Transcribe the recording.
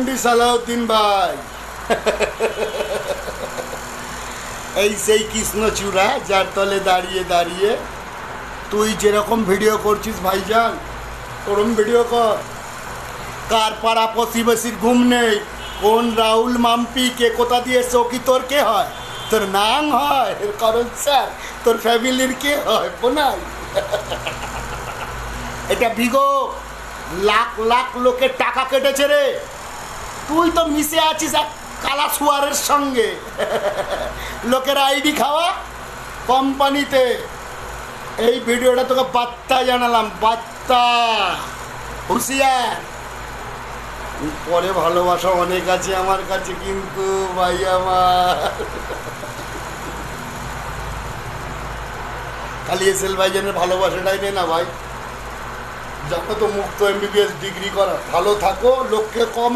MD Salauddin ভাই। এই সেই কৃষ্ণচূড়া যার তলে দাঁড়িয়ে দাঁড়িয়ে তুই যেরকম ভিডিও করছিস ভাইজান, ওরম ভিডিও কর। কার পাড়া প্রতিবেশীর ঘুম নেই? কোন রাহুল, মাম্পি, কে কোথা দিয়ে চৌকি তোর কে হয়? তোর নাম হয়? কারণ স্যার, তোর ফ্যামিলির কে হয়? বোনাই। এটা ভিগো। লাখ লাখ লোকের টাকা কেটেছে রে। তুই তো মিশে আছিস এক কালা সুয়ারের সঙ্গে। লোকের আইডি খাওয়া কোম্পানিতে। এই ভিডিওটা তোকে বার্তা জানালাম বার্তা হুঁশিয়ার। পরে ভালোবাসা অনেক আছে আমার কাছে কিন্তু, ভাই আমার। খালি এস এল ভাইজানের ভালোবাসাটাই নে না ভাই। যত তো মুক্ত এমবিবিএস ডিগ্রি করা ভালো থাকো, লোককে কম